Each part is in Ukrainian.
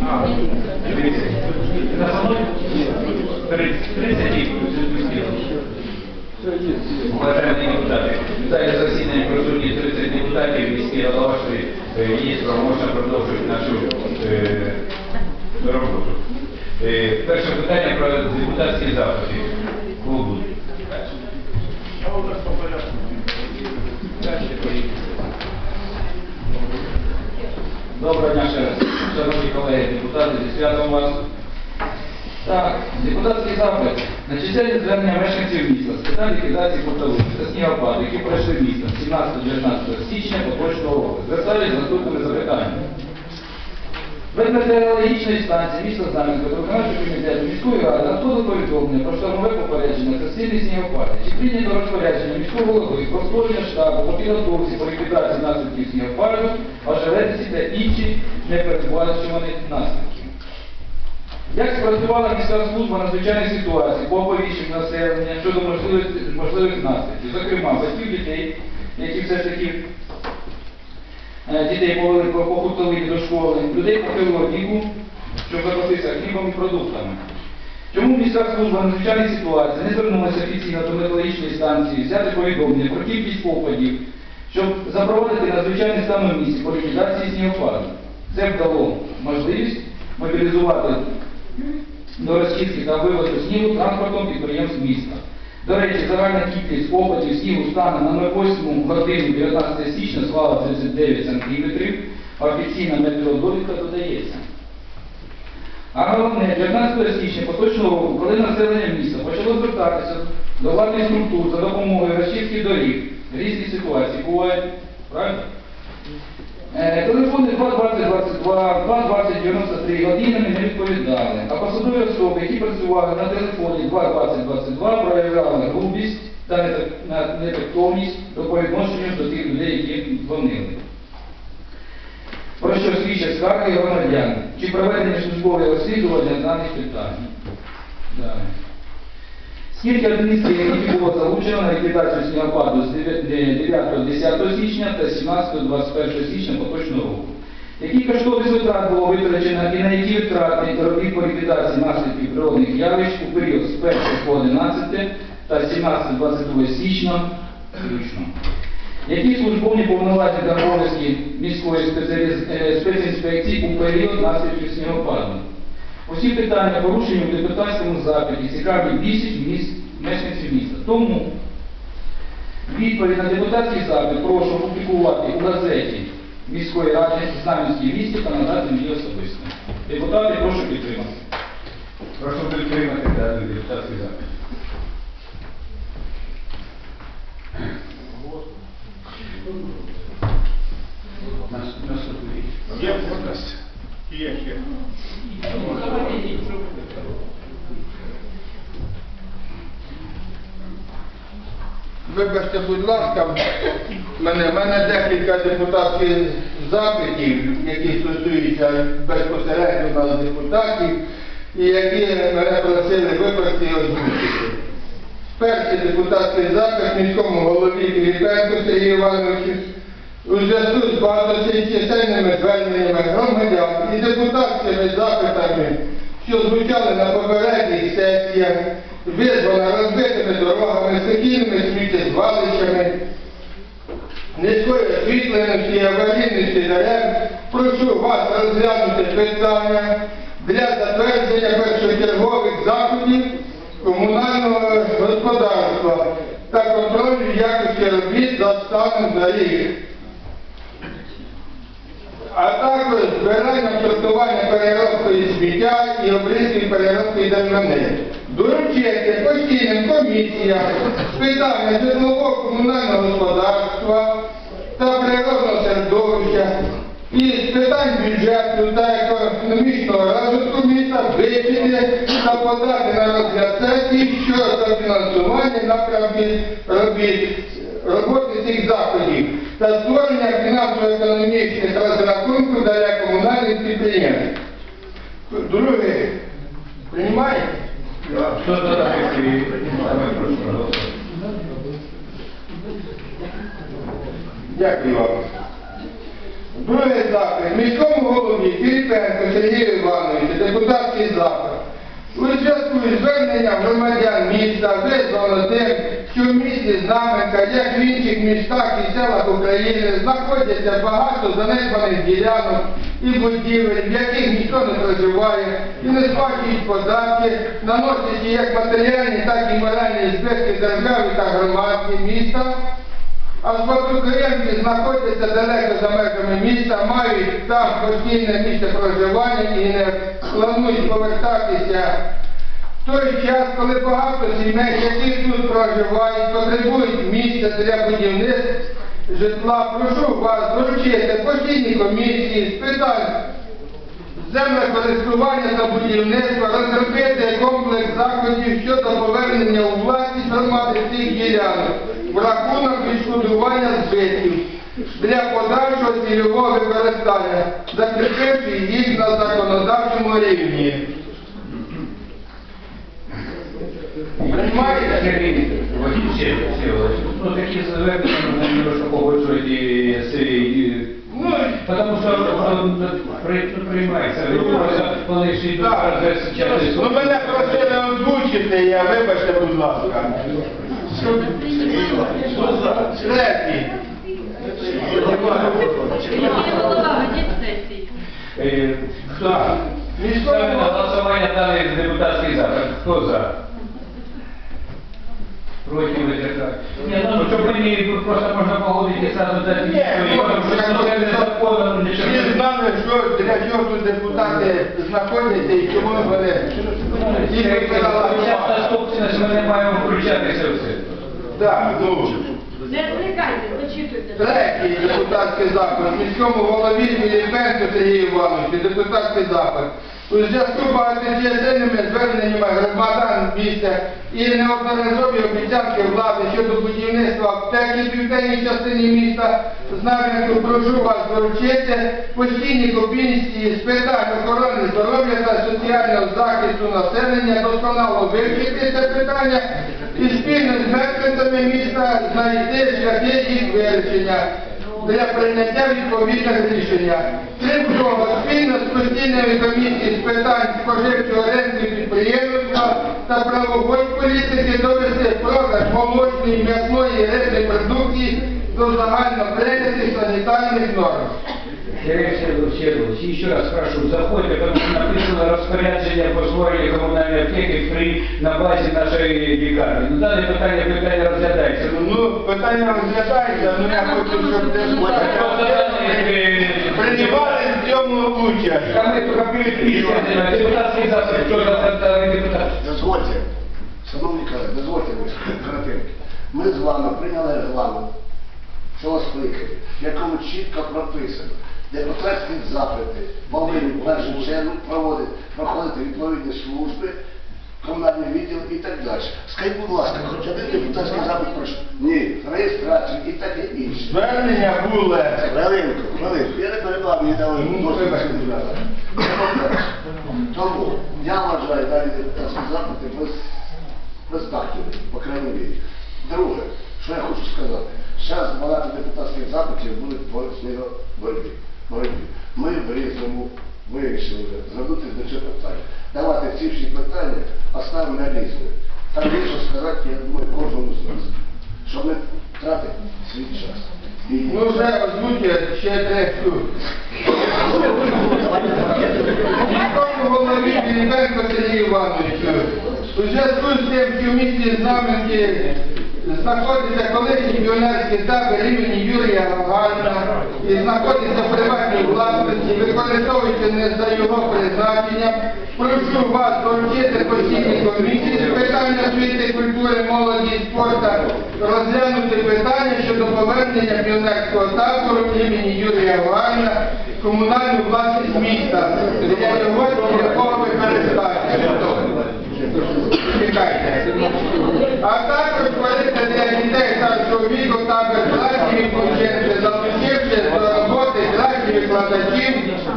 На момент Уважаемые депутаты, в залі засідання присутні 30 депутатів, міські е, є можна продовжити нашу е, роботу. Е, Перше питання про депутатські запити. На звернення мешканців міста з питань ліквідації потолу та снігопаду, які пройшли містом 17-19 січня поточного року. Звертались з наступними запитаннями. Метеорологічної станції міста Знам'янська до виконавчого комітету міської ради надходило повідомлення про штормове попередження та сильні снігопади. Чи прийнято розпорядження міського голови про створення штабу по підготовці по ліквідації наслідків снігопаду, ожеледиці та інші непередбачуваних наслідків. Як спрацювала міська служба надзвичайних ситуацій по оповіщенню населення щодо можливих, можливих наслідків, зокрема батьків дітей, які все ж таки е, дітей повели по по до школи, людей похилого віку, щоб запастися хлібом і продуктами. Чому міська служба надзвичайних ситуацій не звернулася офіційно до метеорологічної станції, взяти повідомлення про кількість опадів, щоб запровадити надзвичайний стан у місті по ліквідації снігопаду? Це б дало можливість мобілізувати до розчистки та вивозу снігу транспортом підприємств міста. До речі, загальна кількість опадів снігу стане на 08 годину 19 січня склала 39 см, офіційна метеородовідка додається. А головне, 19 січня поточного року, коли населення міста почало звертатися до владних структур за допомогою розчистки доріг, різні ситуації бувають, правильно? Е, Телефони 22022, 22093 годинами не відповідали, а посадові особи, які працювали на телефоні 22022, проявляли грубість та нетак- нетактовність до по відношенню до тих людей, які дзвонили. Про що свідчать скарги громадян? Чи проведені службові розслідування даних питань? Далі. Скільки адміністрацій, які було залучено на ліквідацію снігопаду з 9-10 січня та 17-21 січня поточного року? Які кошторис витрат було витрачено і на які витрати та робіт по ліквідації наслідків природних явищ у період з 1 по 11 та 17-22 січня включно? Які службовні повноваження та міської е, спецінспекції у період наслідків снігопаду? Усі питання порушені в депутатському запиті цікаві більшість мешканців міста. Тому відповідь на депутатський запит прошу опублікувати у газеті міської ради Знам'янській місті та надати мені особисто. Депутати, прошу підтримати. Прошу підтримати даний депутатський запит. Є можливість? Є, є. Вибачте, будь ласка, мене, в мене декілька депутатських запитів, які стосуються безпосередньо нас депутатів, і які мене просили виборці озвучити. Перший депутатський запит міському голові Філіпенку Сергію Івановичу у зв'язку з багаточисельними зверненнями громадян і депутатськими запитами, що звучали на попередніх сесіях, визвана розбитими дорогами, стихійними сміттєзвалищами, низької освітленості і аварійності дерев, прошу вас розглянути питання для затвердження першочергових заходів комунального господарства та контролю якості робіт за станом доріг а також збирання, сортування переробкою сміття і обрізки переробки деревини. Доручити постійним комісіям питання житлово-комунального господарства та природного середовища І з питань бюджету та економічного розвитку міста вивчити та подати на розгляд сесії щодо фінансування напрямків робіт, роботи цих заходів та створення фінансово-економічних розрахунків для комунальних підприємств. Друге, приймаєте? Хто за такі? Дякую вам. Другий заклик. Міському голові Філіпенко Сергію Івановичу, депутатський заклик. У зв'язку із зверненням громадян міста визвано тим, що в місті Знаменка, як в інших містах і селах України, знаходяться багато занедбаних ділянок і будівель, в яких ніхто не проживає і не сплачують податки, наносячи як матеріальні, так і моральні збитки державі та громаді міста. А спадкоємці знаходяться далеко за межами міста, мають там постійне місце проживання і не планують повертатися. Той час, коли багато сімей, які тут проживають, потребують місця для будівництва житла, прошу вас доручити постійні комісії з питань землекористування та будівництва, розробити комплекс заходів щодо повернення у власність громади цих ділянок в рахунок відшкодування збитків для подальшого цільового використання, закріпивши їх на законодавчому рівні. Ще, ще, ну такі звернення можна немножко і- Ну, Потому що при- приймається, просто вони ж йдуть. Ну мене просили озвучити, я вибачте, будь ласка. Третій. Е, Хто? Ставлю на голосування даний депутатський запит. Хто за? Проти витрачати. Ну щоб мені просто можна погодити сразу дати відповідь, тому що це не законно, нічого. Всі знали, що для чого тут депутати знаходяться і чому вони їх вибирала Зараз ми не маємо включатися в це. Так, ну. Не відвлікайте, зачитуйте. Третій депутатський запит. Міському голові Філіпенко Сергію Івановичу, депутатський запит. У зв'язку з багаточисельними зверненнями громадян міста і неодноразові обіцянки влади щодо будівництва аптеки в південній частині міста, знам'янку прошу вас доручити постійні комісії з питань охорони здоров'я та соціального захисту населення досконало вивчити це питання і спільно з мешканцями міста знайти шляхи їх вирішення для прийняття відповідних рішення. Крім того, спільно з постійною комісією з питань споживчого ренту підприємства та правової політики довести продаж молочної, м'ясної і рибної продукції до загально санітарних норм. Сергей Сергеевич, еще раз прошу, заходите, потому что написано распорядження по створенню комунальної аптеки при, на базі нашої лікарні. Ну, дане питання, питання розглядається. Ну, Ну, питання розглядається, але я хочу, щоб депутати приймали в цьому участь. Там ми тільки переписуємо, депутатський запит, що за даний депутат. Дозвольте, шановні колеги, дозвольте ви коротенько. Ми з вами прийняли регламент цього скликання, в якому чітко прописано, депутатські запити повинні в першу чергу проводити, проходити відповідні служби, комунальний відділ і так далі. Скажіть, будь ласка, хоч один депутатський запит пройшов? Ні, реєстрацію і таке інше. Звернення було. Хвилинку, хвилинку. Я не перебав, мені дали досвід. Тому я вважаю дані депутатські запити без, безтактові, по крайній мірі. Друге, що я хочу сказати, зараз багато депутатських запитів будуть по боротьбі. Боротьбі. Ми в різному вирішили звернутися до цього питання. Давайте ці всі питання оставимо на різне. Там що сказати, я думаю, кожному з нас, щоб не тратити свій час. І Ну, вже озвучує ще третю. Голові Філіпенко Сергію Івановичу. У зв'язку з тим, що Знаменки знаходиться колишній піонерський табір імені Юрія Гагаріна і знаходиться в приватній власності, використовуючи не за його призначенням, прошу вас доручити постійні комісії з питань освіти, культури, молоді і спорту, розглянути питання щодо повернення піонерського табору імені Юрія Гагаріна комунальну власність міста для його цільового використання. Чекайте. А також створити для дітей старшого віку та безплатні відпочинки, залучивши до роботи кращих викладачів,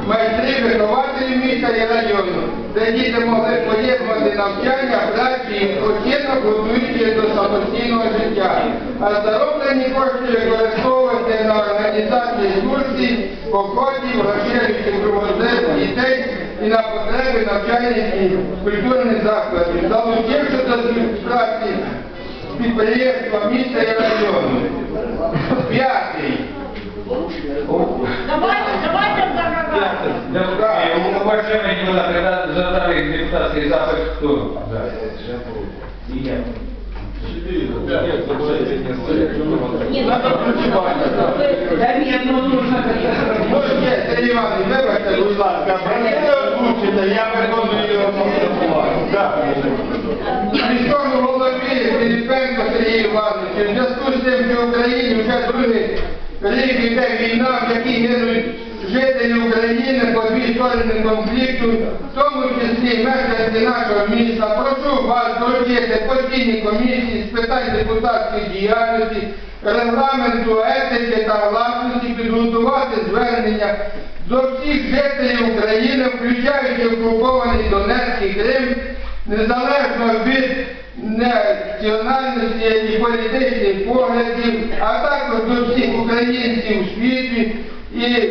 майстрів, вихователів міста і району, де діти могли поєднувати навчання, працю і готуючи до самостійного життя. А зароблені кошти використовувати на організацію екскурсій, походів, розширюючи кругозір дітей і на потреби навчальних і культурних закладів, залучивши до співпраці підприємства міста і району. П'ятий. Давайте, давайте загадати. Депутаты, когда задали депутатский запад, кто? И я. Ні, Надо працювати. Да нет, ну нужно Можете, будь ласка, я виконую його Так. Філіпенко Сергій Іванович, у зв'язку з тим, що в Україні вже другий рік іде війна, в якій гинуть жителі України по дві сторони конфлікту, в тому числі мешканці нашого міста, прошу вас доручити постійні комісії з питань депутатської діяльності, регламенту, етики та власності підготувати звернення до всіх жителів України, включаючи окупований Донецький Крим, незалежно від національності і політичних поглядів, а також до всіх українців у світі і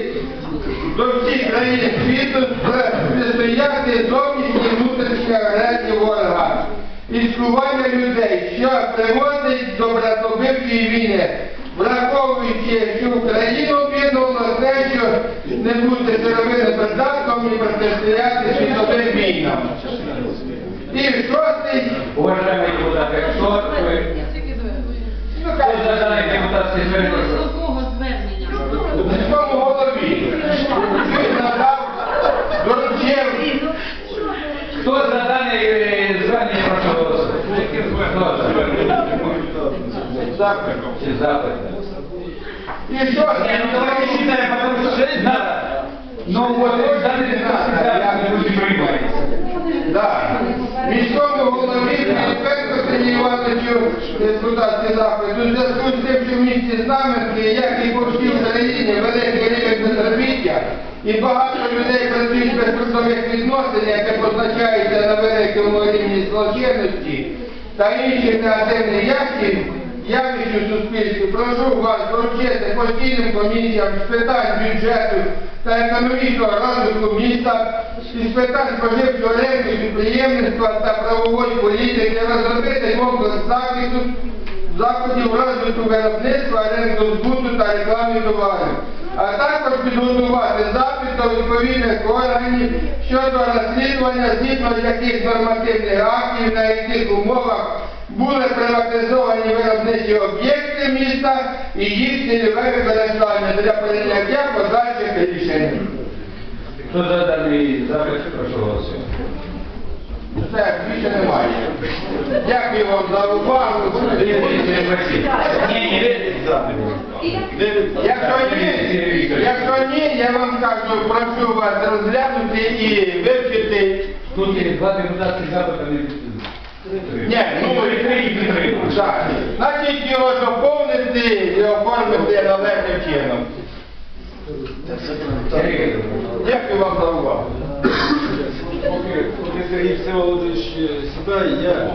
до всіх країн світу протистояти зовнішній і внутрішній агресії ворога і скування людей, що приводить до братовбивчої війни, враховуючи, що Україну об'єднувало те, що не бути сировинним придатком і протистояти світовим війнам. І шостий, Уважаемые депутаты, кто вы? ну Кто задали депутатский запад? Якого звернення? міському голові, він надав, доручив Кто за данное э, звание прошу голосовать? Кто за? запит. Все запад. І шостий, Не, ну давайте считаем, потому что надо. Ну вот, данный депутатский запад не будет приниматься. Міському голові Сергію Івановичу депутатський запит. У зв'язку з тим, що в місті Знаменки, як і по всій Україні, великий рівень безробіття, і багато людей працюють без трудових відносин, яке позначається на великому рівні злочинності та інших негативних явищ, у суспільстві, прошу вас доручити постійним комісіям з питань бюджету та економічного розвитку міста з питань споживчого ринку, підприємництва та правової політики розробити комплекс захисту заходів розвитку виробництва, ринку збуту та реклами товарів, а також підготувати запит до відповідних органів щодо розслідування, згідно яких нормативних актів, на яких умовах були приватизовані виробничі об'єкти міста і їх цільове використання для прийняття подальших рішень. Кто за данный запад прошу голосовать? Все, більше немає. Дякую вам за увагу. Якщо ні, якщо ні, я вам кажу, прошу вас розглянути і вивчити. Тут є два депутатських запити Ні, ну так. Значить його доповнити і оформити належним чином. Дякую вам за увагу. Поки, Сергій Всеволодович е, сідає, я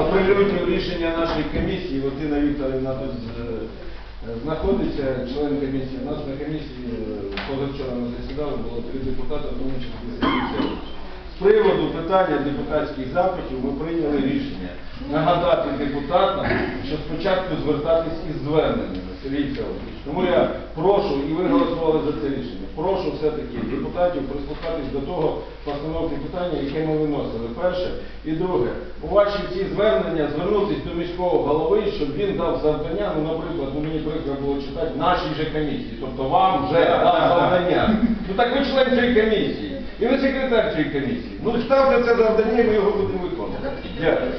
оприлюдню рішення нашої комісії. От Вікторівна тут е, знаходиться, член комісії. У нас на комісії е, позавчора ми засідали, було три депутати, тому числі Сергій Всеволодович. Приводу питання депутатських запитів ми прийняли рішення нагадати депутатам, що спочатку звертатись із зверненнями, Сергій Всеволодович. Тому я прошу, і ви голосували за це рішення, прошу все-таки депутатів прислухатись до того постановки питання, яке ми виносили. Перше. І друге, у ваші ці звернення звернутися до міського голови, щоб він дав завдання, ну, наприклад, ну мені прикро було читати нашій же комісії, тобто вам вже дав завдання. Ну так ви член цієї комісії. І ви секретар цієї комісії. Ну ставте це завдання, ми його будемо виконувати. Дякую.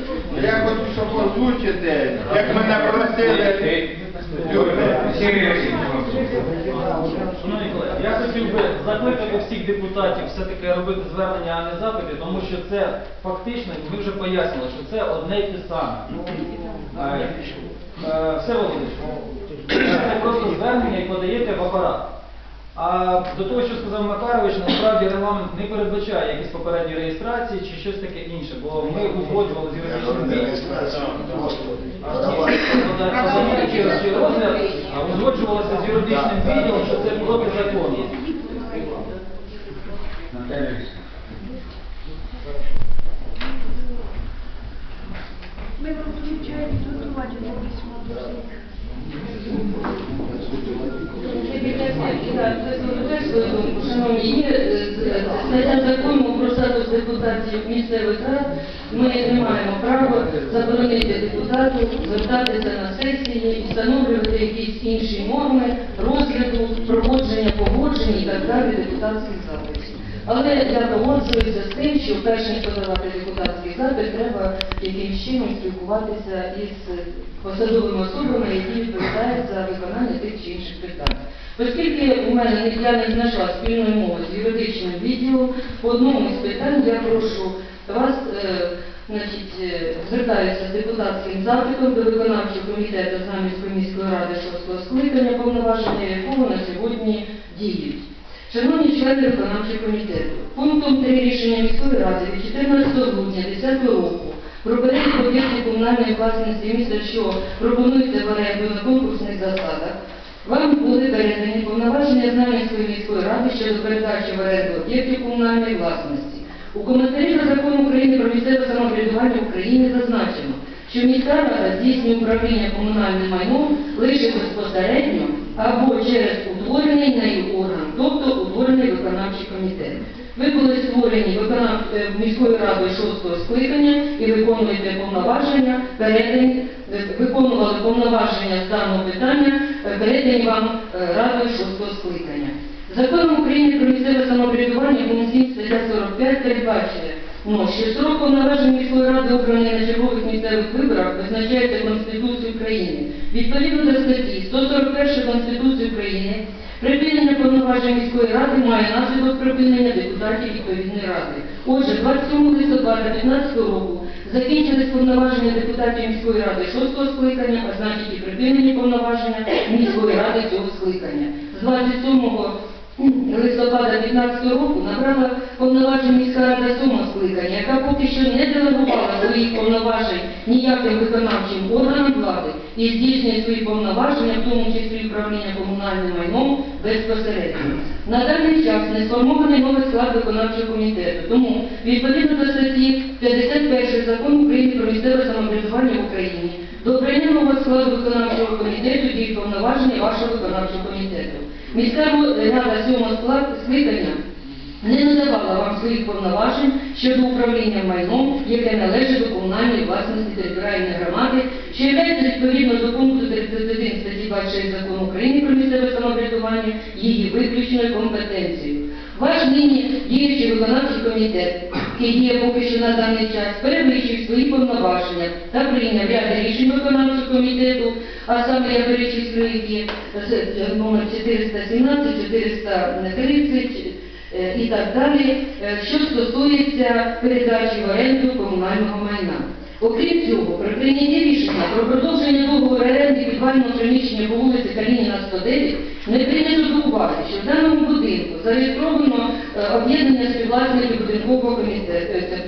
Я хочу, щоб озвучити, як мене просили. Шановні колеги, я хотів би закликати всіх депутатів все-таки робити звернення, а не запити, тому що це фактично, ми вже пояснили, що це одне й те саме. Е, е, Все Володимирович, це просто звернення і подаєте в апарат. А до того, що сказав Макарович, насправді регламент не передбачає якісь попередні реєстрації чи щось таке інше, бо ми узгоджували з юридичним не відділом. розгляд, а узгоджувалося з юридичним відділом, що це протизаконно. Наталя Вікторівна. Ми вам включаємо підготувати до письма до всіх. Шановні, є е, стаття закону про статус депутатів місцевих рад. Ми не маємо права заборонити депутату звертатися на сесії встановлювати якісь інші норми розгляду, проводження погоджень і так далі депутатських запитів. Але я погоджуюся з тим, що перш ніж подавати депутатський запит, треба якимось чином спілкуватися із посадовими особами, які відповідають за виконання тих чи інших питань. Оскільки у мене не- я не знайшла спільної мови з юридичним відділом, по одному з питань я прошу вас, е, значить, е, звертаюся з депутатським запитом до виконавчого комітету Знам'янської міської ради шостого скликання, повноваження якого на сьогодні діють. Шановні члени виконавчого комітету, пунктом 3 рішення міської ради від 14 грудня 2010 року про перелік об'єктів комунальної власності міста, що пропонується в оренду на конкурсних засадах, вам були передані повноваження Знам'янської міської ради щодо передачі в оренду об'єктів комунальної власності. У коментарі до закону України про місцеве самоврядування в Україні зазначено, що міська рада здійснює управління комунальним майном лише безпосередньо або через утворений нею орган, тобто утворений виконавчий комітет. Ви були створені е, міською радою шостого скликання і виконуєте повноваження, передані, е, виконували повноваження з даного питання, е, передані вам радою шостого скликання. Законом України про місцеве самоврядування 7 стаття 45 передбачує, ну, що строк повноважень міської ради України на чергових місцевих виборах визначається Конституцією України. Відповідно до статті 141 Конституції України, припинення повноважень міської ради має наслідок припинення депутатів відповідної ради. Отже, 27 листопада 2015 року закінчились повноваження депутатів міської ради 6 скликання, а значить і припинені повноваження міської ради цього скликання. З 27 листопада 2015 року набрала повноважень міська рада сьомого скликання, яка поки що не делегувала своїх повноважень ніяким виконавчим органам влади і здійснює свої повноваження, в тому числі управління комунальним майном безпосередньо. На даний час не сформований новий склад виконавчого комітету, тому відповідно до статті 51 закону України про місцеве самоврядування в Україні до обрання складу виконавчого комітету діють повноваження вашого виконавчого комітету. Міська рада сьомого скликання не надавала вам своїх повноважень щодо управління майном, яке належить до комунальної власності територіальної громади, що є відповідно до пункту 31 статті 26 закону України про місцеве самоврядування її виключною компетенцією. Ваш нині діючий виконавчий комітет, який є поки що на даний час, перевищив свої повноваження та прийняв ряд рішень виконавчого комітету, а саме я перечислю з- номер 417, 430, е, і так далі, е, що стосується передачі в оренду комунального майна. Окрім цього, при прийнятті рішення про продовження договору оренди підвального приміщення по вулиці Калініна 109 не прийнято до уваги, що в даному будинку зареєстровано е, об'єднання співвласників будинкового комітету. е,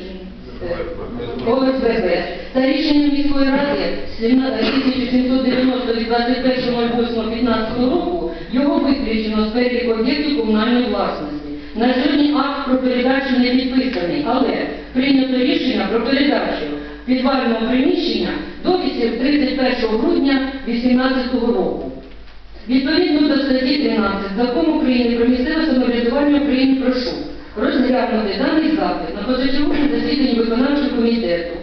е, ОСББ та рішенням міської ради 1790 від 21.08.15 року його виключено з переліку об'єктів комунальної власності. На сьогодні акт про передачу не підписаний, але прийнято рішення про передачу підвального приміщення до 31 грудня 2018 року. Відповідно до статті 13 Закону України про місцеве самоврядування України прошу розглянути даний запит на позачерговому засіданні виконавчого комітету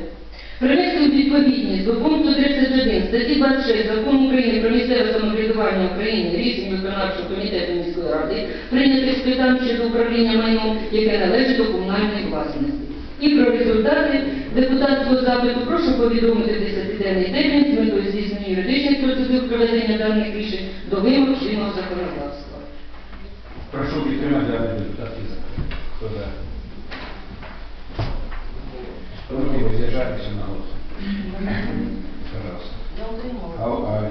Привести у відповідність до пункту 31 статті 26 Закону України про місцеве самоврядування України рішень виконавчого комітету міської ради, прийнятих з питань щодо управління майном, яке належить до комунальної власності. І про результати депутатського запиту прошу повідомити в 10-денний термін з метою здійснення юридичних процедур проведення даних рішень до вимог чинного законодавства. Прошу підтримати даний депутатський запит. Хто за? Руки воздержатися на голосу. Пожалуйста. А, а,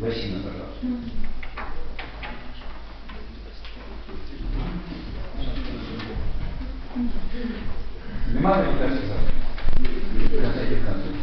Васина, пожалуйста. Нема депутатських запитів? На сайті вказано.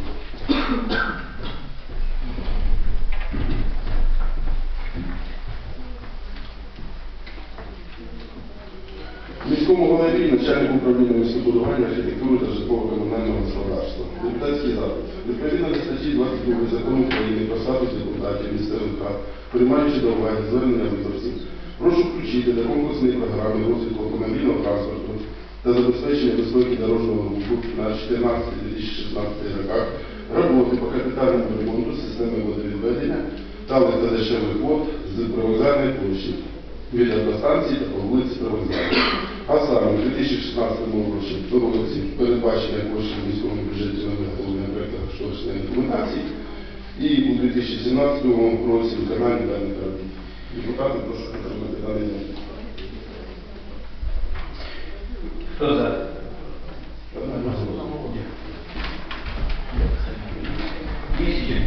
Міському голові, начальнику управління містобудування, архітектури та житлово-комунального господарства. Депутатський запит. Відповідно до статті 22 закону України про статус депутатів місцевих рад, приймаючи до уваги звернення виборців, прошу включити до конкурсної програми розвитку автомобільного транспорту та забезпечення безпеки дорожнього руху на 14-2016 роках роботи по капітальному ремонту системи водовідведення та дешевих вод з привокзальної площі від автостанції та по вулиці Привокзальній. А саме у 2016 році році передбачення коштів міському бюджеті на виготовлення проєкту кошторисної документації і у 2017 році виконання даних робіт. Депутати прошу підтримати даний. Хто за? Є ще?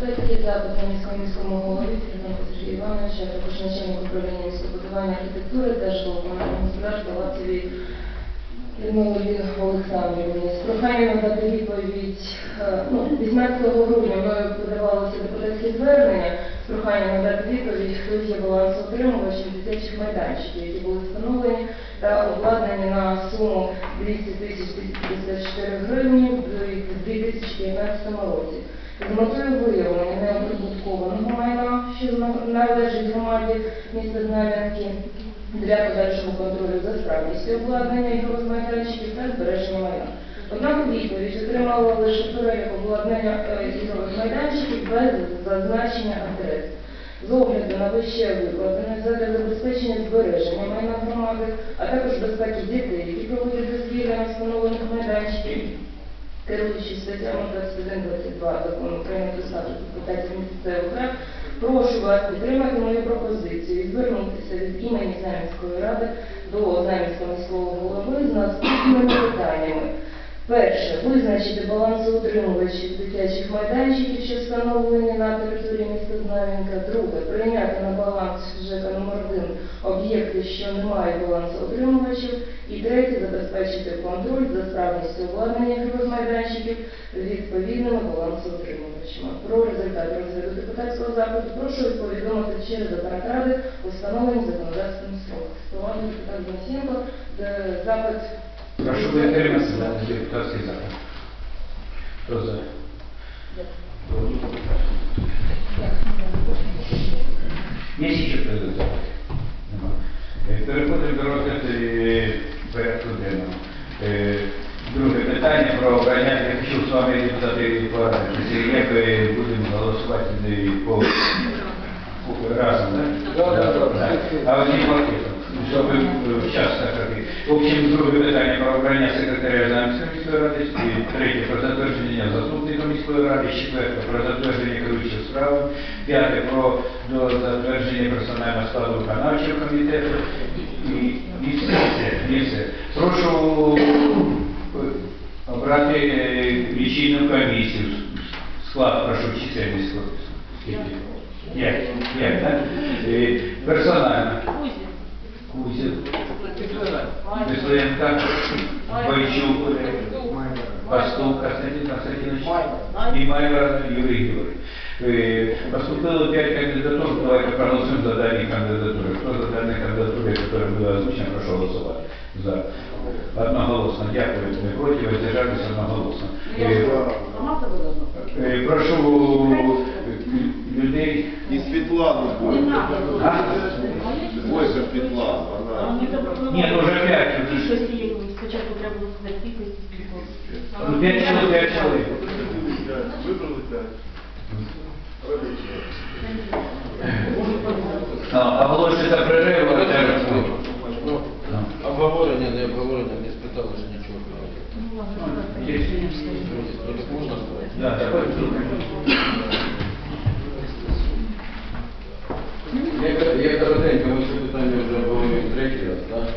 Це запит на міському голові Сергія Івановича, також начальник управління містобудування архітектури та житлово-комунального господарства Лацевій Людмилі Олександрівні. З проханням надати відповідь, е, ну, 18 грудня ми подавалося депутатське звернення з проханням надати відповідь, хто є балансоутримувачем дитячих майданчиків, які були встановлені та обладнані на суму 200 тисяч 254 гривні в 2015 році. З метою виявлення неоприбуткованого майна, що належить громаді міста Знам'янки, для подальшого контролю за справністю обладнання ігрових майданчиків та збереження майна. Однак відповідь отримала лише перелік обладнання е, ігрових майданчиків без зазначення адрес. З огляду на вище викладене задля забезпечення збереження майна громади, а також безпеки дітей, які проводять дозвілля на встановлених майданчиків, керуючись статтями 21-22 закону України про статус депутатів місцевих рад, прошу вас підтримати мою пропозицію звернутися від імені Знам'янської ради до Знам'янського міського голови з наступними питаннями. Перше, визначити балансоутримувачів дитячих майданчиків, що встановлені на території міста Знам'янка. Друге, прийняти на баланс ЖЕКа номер 1 об'єкти, що не мають балансоутримувачів. І третє, забезпечити контроль за справністю обладнання майданчиків відповідними балансоутримувачами. Про результати розгляду депутатського запиту прошу повідомити через апарат ради у встановлені законодавством строк. Поважний депутат Денисенко, запит Прошу підтримати даний депутатський запит. Хто за? Є ще запити? Нема. Е, Переходимо до розгляду е, порядку денного. Е, Друге питання про обрання, з вами депутати порадитися, як будемо голосувати по разом, так? А одні пакетом, щоб е, час. В общем, друге питання про обрання секретаря Замської міської ради, третє про затвердження заступника міської ради, четверте про затвердження керуючих справ, п'яте про затвердження персонального складу виконавчого комітету і, все, все. Прошу обрати е, лічильну комісію. Склад, прошу, чисельність склад. Скільки? П'ять. П'ять, так? Е, Персонально. Кузів. Весленко, Бойчук, Пастух Константин Константинович і Майвер Юрій Георгійович. Е, Поступило пять кандидатур, давайте проголосуем за данные кандидатуры. Кто за данные кандидатуры, которые были озвучены, прошу голосовать. За. Одноголосно. Дякую. Ми проти воздержались одноголосно. Е, е, Прошу людей. І Світлану будет. Ну, а? Бойся Світлана. Вона... Ну вже п'ять. Спочатку треба було сказати кількості. Ну, П'ять чоловік. Да, Я коротенько, ми це питання вже були третій раз, так?